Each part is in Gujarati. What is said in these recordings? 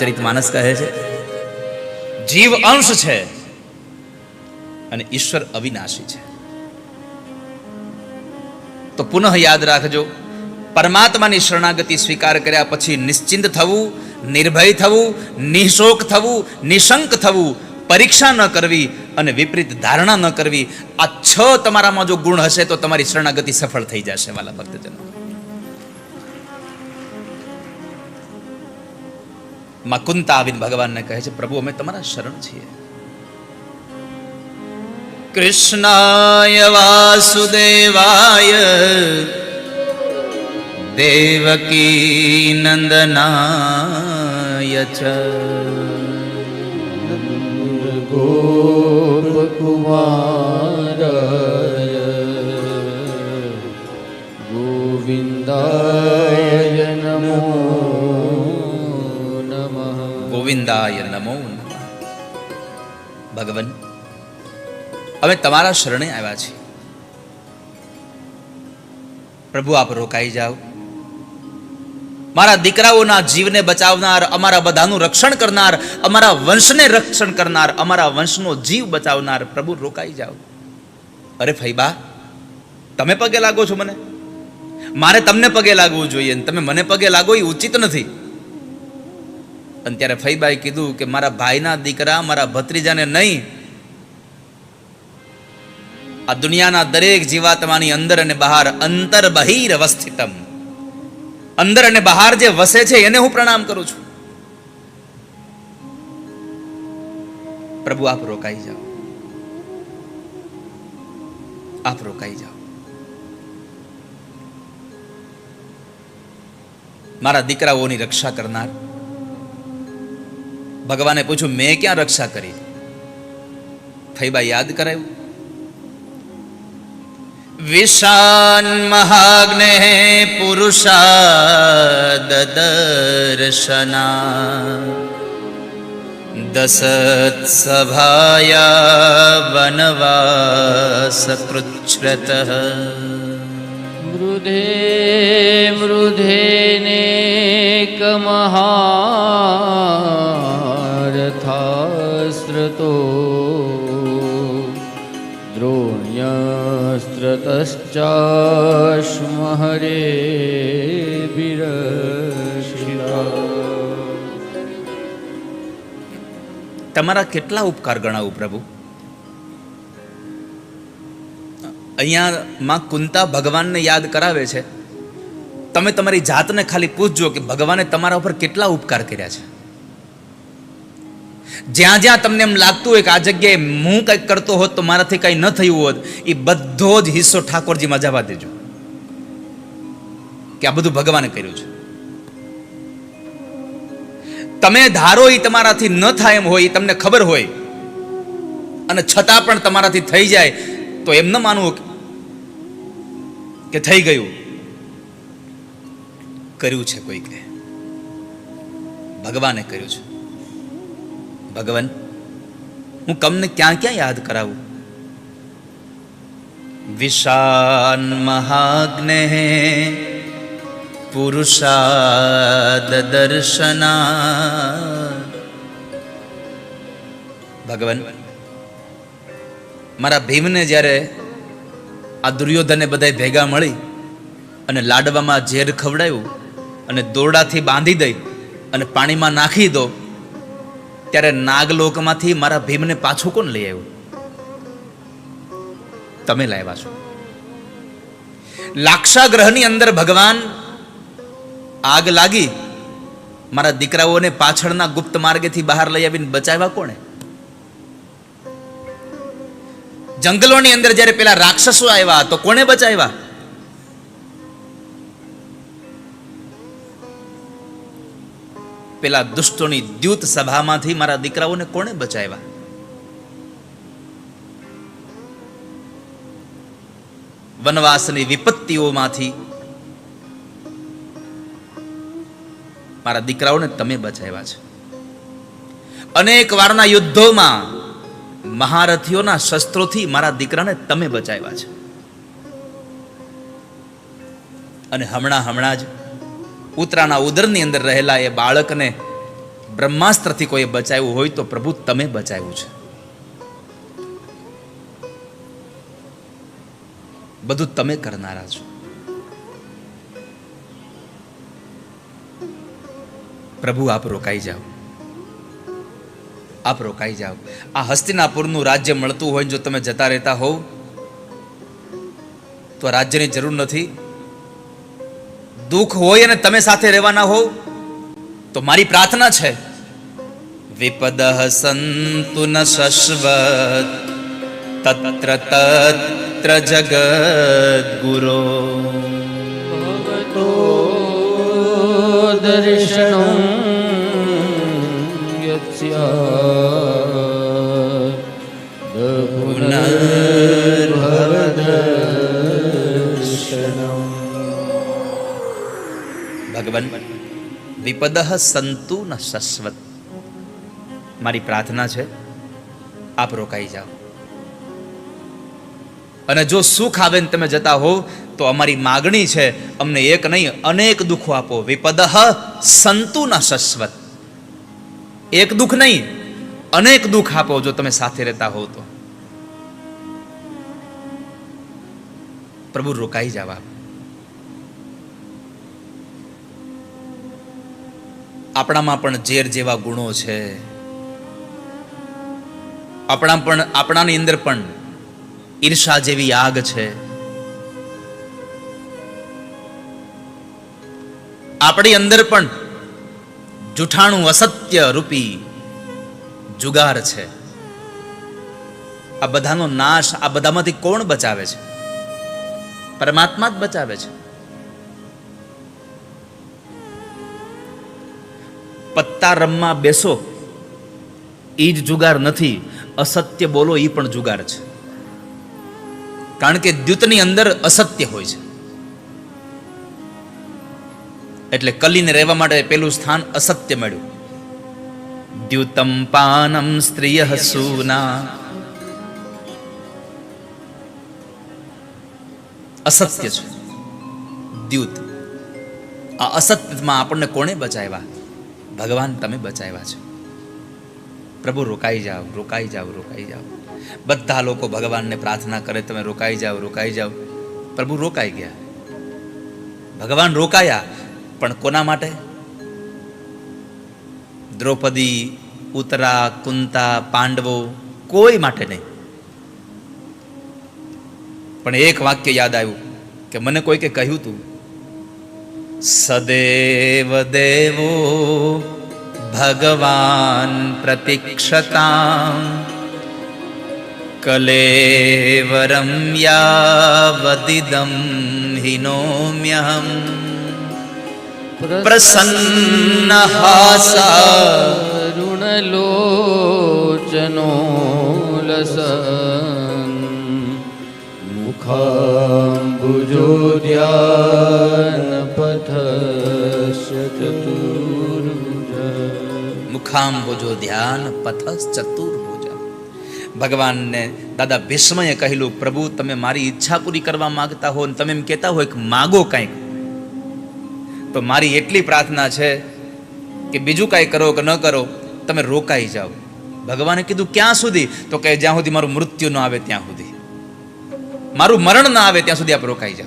રામચરિત માનસ કહે છે? જીવ અંશ છે અને ઈશ્વર અવિનાશી છે. તો પુનઃ યાદ રાખજો, પરમાત્માની શરણાગતિ સ્વીકાર કર્યા પછી નિશ્ચિંત થવું, નિર્ભય થવું, નિશોક થવું, નિશંક થવું, પરીક્ષા ન કરવી અને વિપરીત ધારણા ન કરવી, આ છ તમારામાં જો ગુણ હશે તો તમારી શરણાગતિ સફળ થઈ જશે, વાલા ભક્તજનો. માં કુંતા આવીને ભગવાનને કહે છે, પ્રભુ, અમે તમારા શરણ છીએ. કૃષ્ણાય વાસુદેવાય દેવકી નંદનાય ચ ગોપકુમારાય, ગોવિંદાય નમઃ ગોવિંદાય નમો. ભગવાન અમે તમારા શરણે આવ્યા છીએ પ્રભુ, આપ રોકાઈ જાઓ. મારા દીકરાઓના જીવને બચાવનાર, અમારા બધાનું રક્ષણ કરનાર, અમારા વંશને રક્ષણ કરનાર, અમારા વંશનો જીવ બચાવનાર પ્રભુ, રોકાઈ જાઓ. અરે ફૈબા તમે પગે લાગો છો મને? મારે તમને પગે લાગવું જોઈએ તમે મને પગે લાગો એ ઉચિત નથી. અને ત્યારે ફઈબાએ કીધું કે મારા ભાઈના દીકરા, મારા ભત્રીજાને નહીં. આ દુનિયાના દરેક જીવાત્માની અંદર અને બહાર અંતર બહિર અવસ્થિતમ. અંદર અને બહાર જે વસે છે, એને હું પ્રણામ કરું છું. પ્રભુ, આપ રોકાઈ જાઓ. આપ રોકાઈ જાઓ. મારા દીકરાઓની રક્ષા કરનાર ભગવાને પૂછ્યું, મેં ક્યાં રક્ષા કરી? ફૈબા યાદ કરાયું? વિશાન મહાગ્ને પુરુષાદ દર્શના દસત સભાયા વનવાસ કૃચ્છ્રત મૃધે મૃધેનેકમહારથાસ્રતો દ્રોણ્યસ્ત્રતશ્ચાશ્મહરે તમારા કેટલા ઉપકાર ગણાવું પ્રભુ? અહીંયા માં કુંતા ભગવાનને યાદ કરાવે છે. તમે તમારી જાતને ખાલી પૂછજો કે ભગવાને તમારા ઉપર કેટલા ઉપકાર કર્યા છે. જ્યાં જ્યાં તમને એમ લાગતું હોય કે આ જગ્યાએ હું કંઈક કરતો હોત તો મારાથી કંઈ ન થયું હોત એ બધો જ હિસ્સો ઠાકોરજીમાં જવા દેજો. કે આ બધું ભગવાને કર્યું છે. તમે ધારો એ તમારાથી ન થાય એમ હોય એ તમને ખબર હોય, અને છતાં પણ તમારાથી થઈ જાય, તો એમ ન માનવું કે થઈ ગયું. કર્યું છે કોઈકે ભગવાને કર્યું છે. ભગવાન, હું કમને ક્યાં ક્યાં યાદ કરાવું? વિશાન મહાગ્ને, પુરુષાદ દર્શના. ભગવાન, મારા ભીમને જ્યારે આ દુર્યોધને બધા ભેગા મળી અને લાડવામાં ઝેર ખવડાવ્યું અને દોરડાથી બાંધી દઈ અને પાણીમાં નાખી દો ત્યારે નાગલોકમાંથી મારા ભીમને પાછું કોણ લઈ આવ્યું? તમે લાવ્યા છો લાક્ષાગ્રહની અંદર ભગવાન આગ લાગી, મારા દીકરાઓને પાછળના ગુપ્ત માર્ગેથી બહાર લઈ આવીને બચાવ્યા કોણે? જંગલોની અંદર જ્યારે પેલા રાક્ષસો આવ્યા, તો કોણે બચાવ્યા? પેલા દુષ્ટોની દ્યુત સભામાંથી મારા દીકરાઓને કોણે બચાવ્યા? વનવાસની વિપત્તિઓમાંથી મારા દીકરાઓને તમે બચાવ્યા છે. અનેક વારના યુદ્ધોમાં મહારથીઓના શસ્ત્રોથી મારા દીકરાને તમે બચાવ્યા છે. અને હમણાં હમણાં જ ઉતરાના ઉદરની અંદર રહેલા એ બાળકને બ્રહ્માસ્ત્રથી કોઈ બચાવ્યું હોય તો પ્રભુ તમે બચાવ્યું છે. બધું તમે કરનારા છો. પ્રભુ આપ રોકાઈ જાઓ. આપ રોકાઈ જાઓ. આ હસ્તિનાપુરનું રાજ્ય મળતું હોય જો તમે જતા રહેતા હોવ, તો રાજ્યની જરૂર નથી. દુઃખ હોય અને તમે સાથે રહેવાના હોવ, તો મારી પ્રાર્થના છે, વિપદ સંતુ ન શશ્વત, તત્ર તત્ર જગત ગુરો ભવતો દર્શનં ભગવાન, વિપદ સંતુ ન શશ્વત. મારી પ્રાર્થના છે, આપ રોકાઈ જાઓ. અને જો સુખ આવે ને તમે જતા હો, તો અમારી માગણી છે, અમને એક નહીં, અનેક દુઃખો આપો. વિપદ સંતુ ન શશ્વત. એક દુઃખ નહીં, અનેક દુઃખ આપો જો તમે સાથે રહેતા હો તો. પ્રભુ રોકાઈ જાવ આપ. આપણામાં પણ ઝેર જેવા ગુણો છે. આપણા પણ, આપણાની અંદર પણ ઈર્ષા જેવી આગ છે. આપણી અંદર પણ જૂઠાણું અસત્ય રૂપી જુગાર છે. આ બધાનો નાશ આ બધામાંથી કોણ બચાવે છે? પરમાત્મા જ બચાવે છે. પત્તા રમવા બેસો એ જ જુગાર નથી. અસત્ય બોલો એ પણ જુગાર છે. કારણ કે દ્યુતની અંદર અસત્ય હોય છે. એટલે કલીને રહેવા માટે પેલું સ્થાન અસત્ય મળ્યું. દ્યુતમ પાનમ સ્ત્રીય સુના. અસત્ય છે. દ્યુત. આ અસત્યમાં આપણને કોણે બચાવ્યા? ભગવાન તમે બચાવ્યા છો. પ્રભુ, રોકાઈ જાઓ રોકાઈ જાઓ રોકાઈ જાઓ. બધા લોકો ભગવાનને પ્રાર્થના કરે, તમે રોકાઈ જાઓ રોકાઈ જાઓ. પ્રભુ રોકાઈ ગયા. ભગવાન રોકાયા, પણ કોના માટે? દ્રૌપદી ઉતરા કુંતા, પાંડવો, કોઈ માટે નહીં. પણ એક વાક્ય યાદ આવ્યું કે મને કોઈકે કહ્યું તું સદેવ દેવો ભગવાન પ્રતીક્ષતા કલેવરમ યાવદિદમ હિનોમ્યહમ પ્રસન્ન હાસા ઋણલોચનો ચતુર્ભુજ મુખાંબુજો ધ્યાન પથસ ચતુર્ભુજ. ભગવાનને દાદા ભીષ્મએ કહેલું, પ્રભુ, તમે મારી ઈચ્છા પૂરી કરવા માંગતા હો તમે એમ કહેતા હોય કે માગો કંઈક. તો મારી એટલી પ્રાર્થના છે કે બીજું કાંઈ કરો કે ન કરો, તમે રોકાઈ જાઓ. ભગવાને કીધું, ક્યાં સુધી? તો કે જ્યાં સુધી મારું મૃત્યુ ન આવે ત્યાં સુધી. મારું મરણ ના આવે ત્યાં સુધી આપ રોકાઈ જાઓ.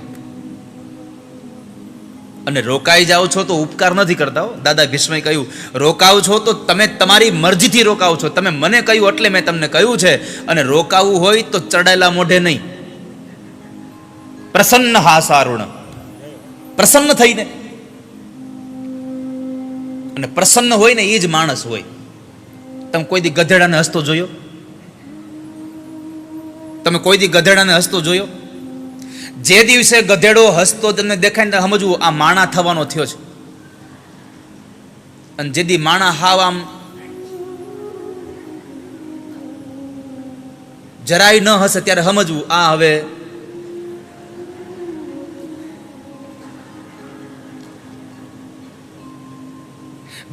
અને રોકાઈ જાઓ છો તો ઉપકાર નથી કરતા હો. દાદા ભીષ્મએ કહ્યું, રોકાવ છો તો તમે તમારી મરજીથી રોકાવ છો. તમે મને કહ્યું એટલે મેં તમને કહ્યું છે. અને રોકાવું હોય તો ચડાયેલા મોઢે નહીં. પ્રસન્ન હાસારુણ પ્રસન્ન થઈને. અને પ્રસન્ન હોય ને એ જ માણસ હોય. તમે કોઈ દી ગધેડાને હસતો જોયો? તમે કોઈ દી ગધેડાને હસતો જોયો? જે દિવસે ગધેડો હસતો તમને દેખાય સમજવું, આ માણા થવાનો થયો છે. અને જે દી માણા હાવ આમ જરાય ન હશે ત્યારે સમજવું, આ હવે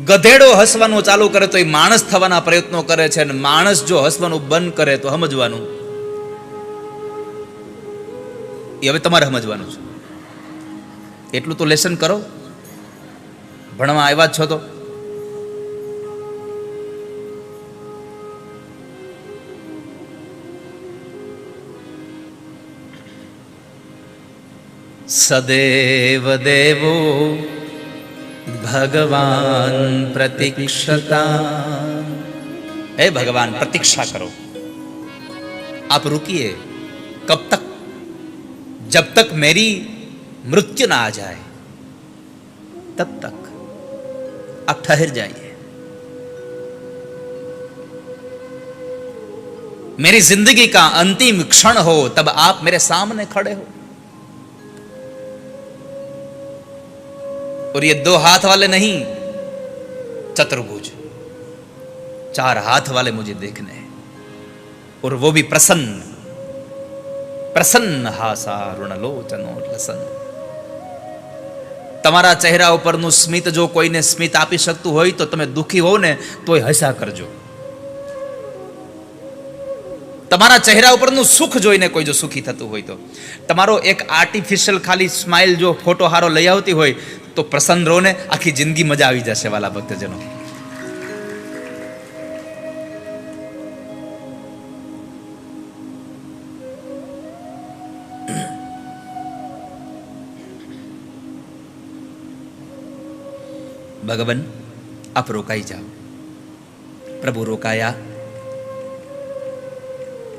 ગધેડો હસવાનું ચાલુ કરે તો એ માણસ થવાના પ્રયત્નો કરે છે અને માણસ જો હસવાનું બંધ કરે તો સમજવાનું. એ હવે તમારે સમજવાનું છે. એટલું તો લેસન કરો. ભણવા આવ્યા જ છો તો. સદેવ દેવો, ભગવાન પ્રતીક્ષતા. એ ભગવાન, પ્રતીક્ષા કરો. આપ રૂકીએ, કબ તક जब तक मेरी मृत्यु ना आ जाए, तब तक आप ठहर जाइए। मेरी ज़िंदगी का अंतिम क्षण हो, तब आप मेरे सामने खड़े हो। और ये दो हाथ वाले नहीं, चतुर्भुज, चार हाथ वाले मुझे देखने हैं और वो भी प्रसन्न પ્રસન્ન હાસા ઋણલોચનો લસન. તમારા ચહેરા ઉપરનું સ્મિત જો કોઈને સ્મિત આપી શકતું હોય તો તમે દુઃખી હો ને તોય હસા કરજો. તમારા ચહેરા ઉપરનું સુખ જોઈને કોઈ જો સુખી થતું હોય તો. તમારો એક આર્ટિફિશિયલ ખાલી સ્માઇલ જો ફોટો હારો લઈ આવતી હોય તો પ્રસન્ન રહો ને આખી જિંદગી મજા આવી જશે વાલા ભક્તજનો. ભગવાન, આપ રોકાઈ જાઓ. પ્રભુ રોકાયા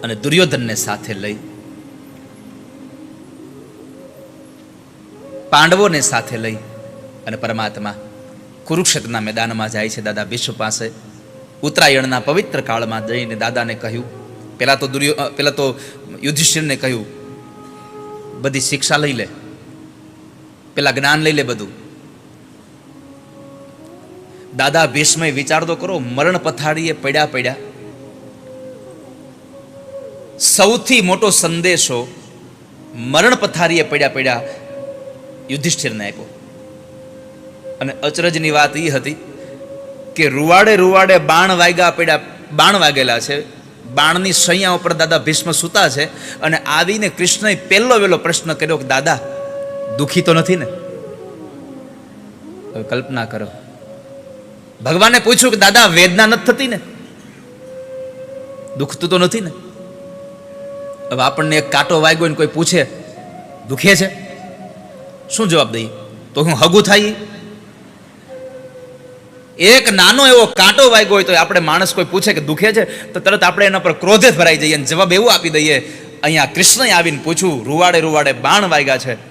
અને દુર્યોધનને સાથે લઈ, પાંડવોને સાથે લઈ અને પરમાત્મા કુરુક્ષેત્રના મેદાનમાં જાય છે. દાદા વિશ્વ પાસે ઉત્તરાયણના પવિત્ર કાળમાં જઈને દાદાને કહ્યું પહેલાં તો દુર્યો પહેલાં તો યુધિષ્ઠિરને કહ્યું, બધી શિક્ષા લઈ લે, પેલા જ્ઞાન લઈ લે બધું. દાદા ભીષ્મય વિચાર તો કરો, મરણ પથારીએ પડ્યા પડ્યા. સૌથી મોટો સંદેશો મરણ પથારીએ પડ્યા પડ્યા યુધિષ્ઠિરને આપ્યો. અને અચરજની વાત એ હતી કે રૂવાડે રૂવાડે બાણ વાગ્યા પડ્યા, બાણ વાગેલા છે. બાણની સૈયા ઉપર દાદા ભીષ્મ સૂતા છે અને આવીને કૃષ્ણએ પહેલો વહેલો પ્રશ્ન કર્યો કે, દાદા, દુઃખી તો નથી ને? કલ્પના કરો. ભગવાને પૂછ્યું કે, દાદા, વેદના નથી થતી ને? દુખતું તો નથી ને? હવે આપણને એક કાંટો વાગ્યો ને કોઈ પૂછે, દુખે છે? શું જવાબ દઈએ? તો હું હગું થાય. એક નાનો એવો કાંટો વાગ્યો હોય તો આપણે માણસ કોઈ પૂછે કે, દુખે છે? તો તરત આપણે એના પર ક્રોધે ભરાઈ જઈએ અને જવાબ એવું આપી દઈએ. અહીંયા કૃષ્ણએ આવીને પૂછ્યું, રૂવાડે રૂવાડે બાણ વાગ્યા છે.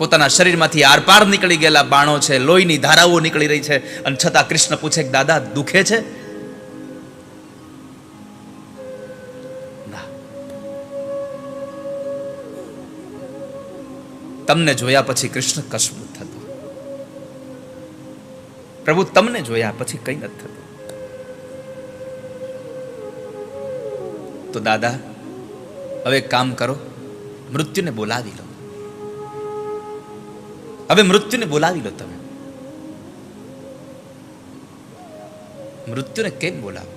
પોતાના શરીરમાંથી આરપાર નીકળી ગયેલા બાણો છે, લોહીની ધારાઓ નીકળી રહી છે અને છતાં કૃષ્ણ પૂછે કે દાદા, દુખે છે? તમને જોયા પછી કૃષ્ણ કશું થતું. પ્રભુ, તમને જોયા પછી કઈ નથી થતું. તો દાદા, હવે કામ કરો, મૃત્યુને બોલાવી લો. હવે મૃત્યુને બોલાવી લો તમે. મૃત્યુને કેમ બોલાવો?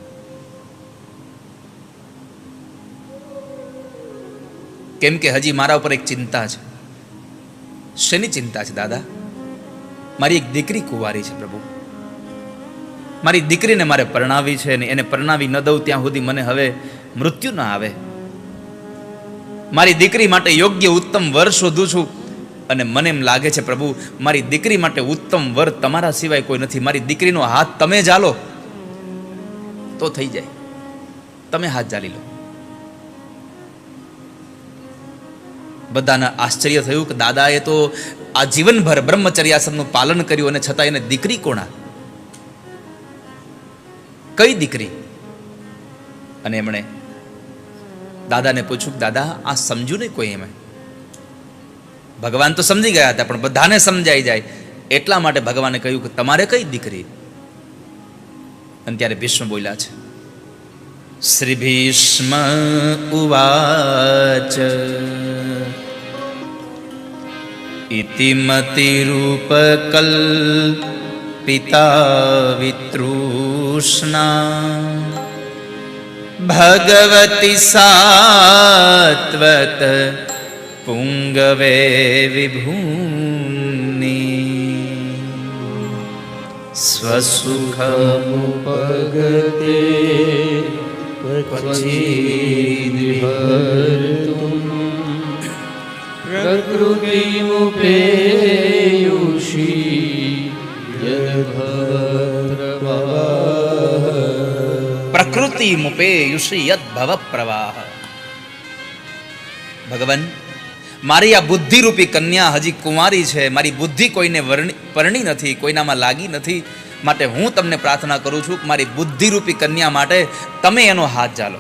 કેમ કે હજી મારા ઉપર એક ચિંતા છે. શેની ચિંતા છે દાદા? મારી એક દીકરી કુંવારી છે પ્રભુ. મારી દીકરીને મારે પરણાવી છે અને એને પરણાવી ન દઉં ત્યાં સુધી મને હવે મૃત્યુ ન આવે. મારી દીકરી માટે યોગ્ય ઉત્તમ વર શોધું છું. અને મને એમ લાગે છે, પ્રભુ, મારી દીકરી માટે ઉત્તમ વર તમારા સિવાય કોઈ નથી. મારી દીકરીનો હાથ તમે જાલો તો થઈ જાય. તમે હાથ જાલી લો. બધાને આશ્ચર્ય થયું કે દાદાએ તો આ જીવનભર બ્રહ્મચર્યાસનનું પાલન કર્યું અને છતાં એને દીકરી કોણા કઈ દીકરી? અને એમણે દાદાને પૂછ્યું દાદા, આ સમજ્યું નહીં કોઈ એમ? ભગવાન તો સમજી ગયા હતા, પણ બધાને સમજાઈ જાય. એટલા માટે ભગવાને કહ્યું કે તમારે કઈ દીકરી? અને ત્યારે ભીષ્મ બોલ્યા છે, શ્રી ભીષ્મ ઉવાચ. ઇતિમતિરૂપકલ્પિતા વિતૃષ્ણા ભગવતી સાત્વત પગતે પછી દ્વિહર્તુમ પ્રકૃતિમુપેયુષી યદભવપ્રવાહ પ્રકૃતિ મુપે યુષી યદ ભવ પ્રવાહ ભગવાન મારી આ બુદ્ધિરૂપી કન્યા હજી કુંવારી છે. મારી બુદ્ધિ કોઈને વર્ણી, પરણી નથી, કોઈનામાં લાગી નથી. માટે હું તમને પ્રાર્થના કરું છું મારી બુદ્ધિરૂપી કન્યા માટે તમે એનો હાથ ચાલો.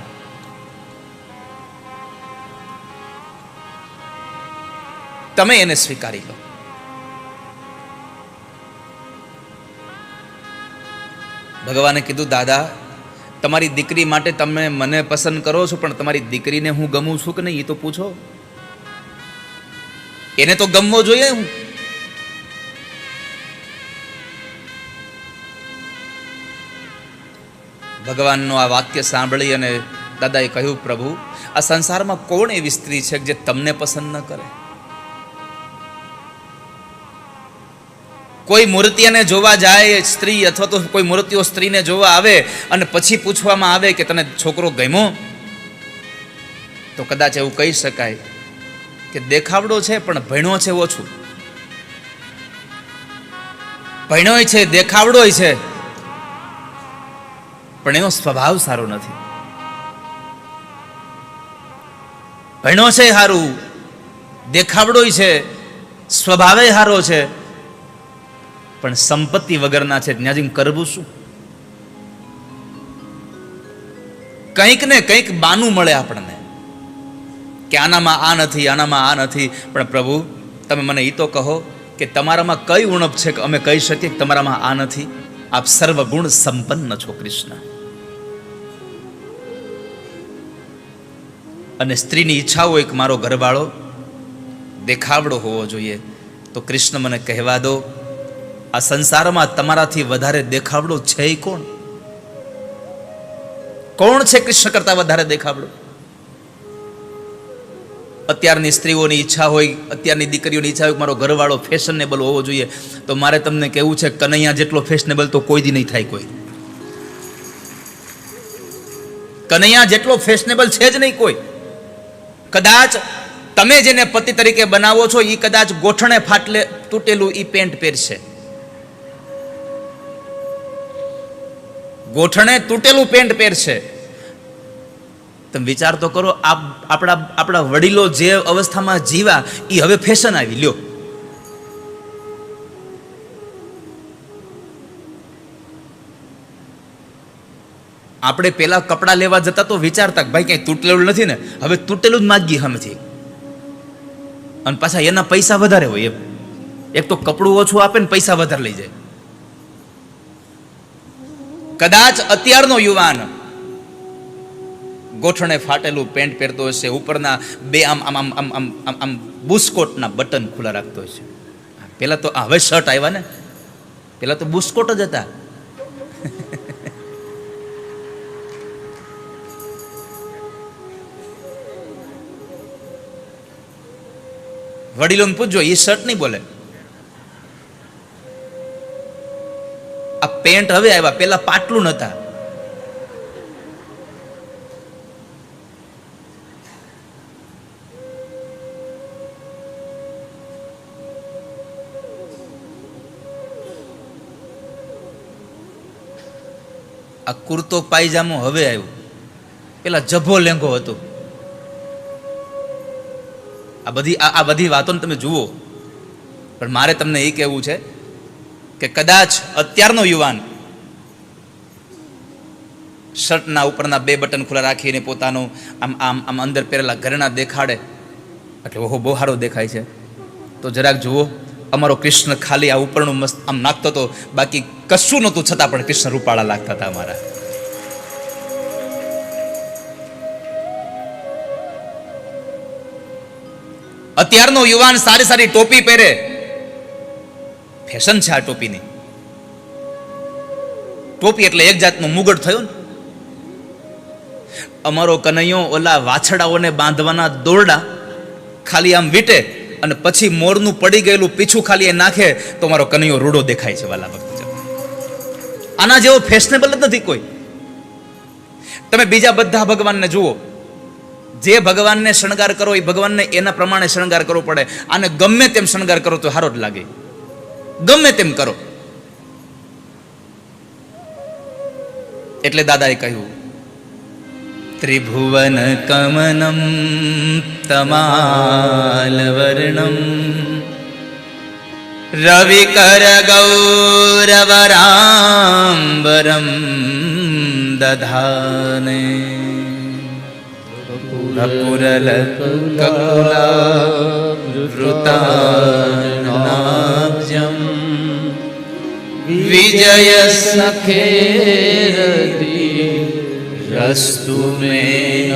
તમે એને સ્વીકારી લો. ભગવાને કીધું, દાદા, તમારી દીકરી માટે તમે મને પસંદ કરો છો, પણ તમારી દીકરીને હું ગમું છું કે નહીં, એ તો પૂછો. એને તો ગમવો જોઈએ હું. ભગવાનનું આ વાક્ય સાંભળી અને દાદાએ કહ્યું, પ્રભુ, આ સંસારમાં કોણ એવી સ્ત્રી છે જે તમને પસંદ ન કરે? કોઈ મૂર્તિને જોવા જાય સ્ત્રી અથવા તો કોઈ મૂર્તિઓ સ્ત્રીને જોવા આવે અને પછી પૂછવામાં આવે કે તને છોકરો ગમ્યો? તો કદાચ એવું કહી શકાય કે દેખાવડો છે, પણ ભણ્યો છે ઓછું. ભણ્યો છે, દેખાવડોય છે, પણ એનો સ્વભાવ સારો નથી. ભણ્યો છે સારું દેખાવડો છે, સ્વભાવે સારો છે, પણ સંપત્તિ વગરના છે, ત્યાં જઈને કરવું શું? કંઈક ને કંઈક બાનું મળે આપણને. કે આનામાં આ નથી, આનામાં આ નથી. પણ પ્રભુ, તમે મને એ તો કહો કે તમારામાં કઈ ઉણપ છે કે અમે કહી શકીએ કે તમારામાં આ નથી? આપ સર્વગુણ સંપન્ન છો, કૃષ્ણ. અને સ્ત્રીની ઈચ્છા હોય કે મારો ઘરવાળો, દેખાવડો હોવો જોઈએ. તો કૃષ્ણ મને કહેવા દો, આ સંસારમાં તમારાથી વધારે દેખાવડો છે કોણ? કોણ છે કૃષ્ણ કરતા વધારે દેખાવડો? અત્યારની સ્ત્રીઓની ઈચ્છા હોય, અત્યારની દીકરીઓની ઈચ્છા હોય મારો ઘરવાળો ફેશનેબલ હોવો જોઈએ, તો મારે તમને કહેવું છે કનૈયા જેટલો ફેશનેબલ તો કોઈ દી નહીં થાય કોઈ. કનૈયા જેટલો ફેશનેબલ છે જ નહીં કોઈ. કદાચ તમે જેને પતિ તરીકે બનાવો છો એ કદાચ ગોઠણે ફાટલે તૂટેલું એ પેન્ટ પહેરશે. ગોઠણે તૂટેલું પેન્ટ પહેરશે. તમે વિચાર તો કરો, આપ આપણા આપણા વડીલો જે અવસ્થામાં જીવા એ હવે ફેશન આવી, લ્યો. આપણે પેલા કપડાં લેવા જતા તો વિચારતા ભાઈ ક્યાંય તૂટેલું નથી ને, હવે તૂટેલું જ માગી હમથી અને પાછા એના પૈસા વધારે હોય એમ. એક તો કપડું ઓછું આપે ને પૈસા વધારે લઈ જાય. કદાચ અત્યારનો યુવાન ગોઠણે ફાટેલું પેન્ટ પહેરતો હશે, ઉપરના બે આમ આમ આમ આમ આમ આમ આમ બુસ્કોટના બટન ખુલ્લા રાખતો હશે. પહેલાં તો હવે શર્ટ આવ્યા ને? પહેલાં તો બુસ્કોટ જ હતા. વડીલોને પૂછજો એ શર્ટ નહીં બોલે? આ પેન્ટ હવે આવ્યા, પેલા પાટલું નતા. આ કુર્તો પાયજામો હવે આવ્યો. પેલા જભો લેંઘો હતો. આ બધી આ બધી વાતોને તમે જુઓ. પણ મારે તમને એ કહેવું છે કે કદાચ અત્યારનો યુવાન શર્ટના ઉપરના બે બટન ખુલ્લા રાખીને પોતાનું આમ આમ આમ અંદર પહેરેલા ઘરેણા દેખાડે. એટલે ઓહો, બહુ સારો દેખાય છે. તો જરાક જુઓ. અમારો કૃષ્ણ ખાલી આ ઉપરનું મસ્ત આમ નાખતો હતો બાકી કશું નહોતું, છતાં પણ કૃષ્ણ રૂપાળા લાગતા હતા અમારા. અત્યારનો યુવાન સારી સારી ટોપી પહેરે. ફેશન છે આ ટોપીની. ટોપી એટલે એક જાતનું મુગટ થયો ને. અમારો કનૈયો ઓલા વાછડાઓને બાંધવાના દોરડા ખાલી આમ વીટે અને પછી મોરનું પડી ગયેલું પીછું ખાલી એ નાખે તો મારો કનૈયો રૂડો દેખાય છે, વાલા ભક્ત. આના જેવો ફેશનેબલ જ નથી કોઈ. તમે બીજા બધા ભગવાનને જુઓ. જે ભગવાનને શણગાર કરો, એ ભગવાનને એના પ્રમાણે શણગાર કરવો પડે. આને ગમે તેમ શણગાર કરો તો સારો જ લાગે. ગમે તેમ કરો. એટલે દાદાએ કહ્યું ત્રિભુવન કમનમ તમાલવર્ણમ રવિકર ગૌરવરાંબરમ દધાને રસ્તુ મેં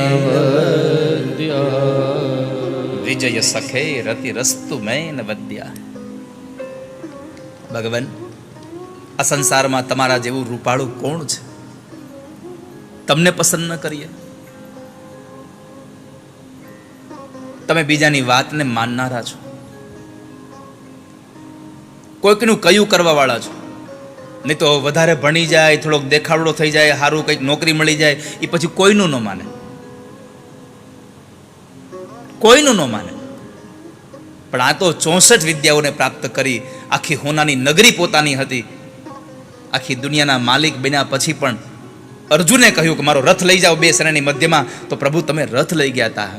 વિજય સખે રતિ રસ્તુ મેં વદ્યા ભગવાન આ સંસારમાં તમારા જેવું રૂપાળું કોણ છે? તમને પસંદ ન કરીએ? તમે બીજાની વાતને માનનારા છો? કોઈકનું કયું કરવા વાળા છો? નહીં તો વધારે ભણી જાય, થોડોક દેખાવડો થઈ જાય સારું કંઈક નોકરી મળી જાય એ પછી કોઈનું ન માને. કોઈનું ન માને. પણ આ તો ચોસઠ વિદ્યાઓને પ્રાપ્ત કરી, આખી હોનાની નગરી પોતાની હતી. આખી દુનિયાના માલિક બન્યા પછી પણ અર્જુને કહ્યું કે મારો રથ લઈ જાઓ બે સેનાની મધ્યમાં, તો પ્રભુ તમે રથ લઈ ગયા હતા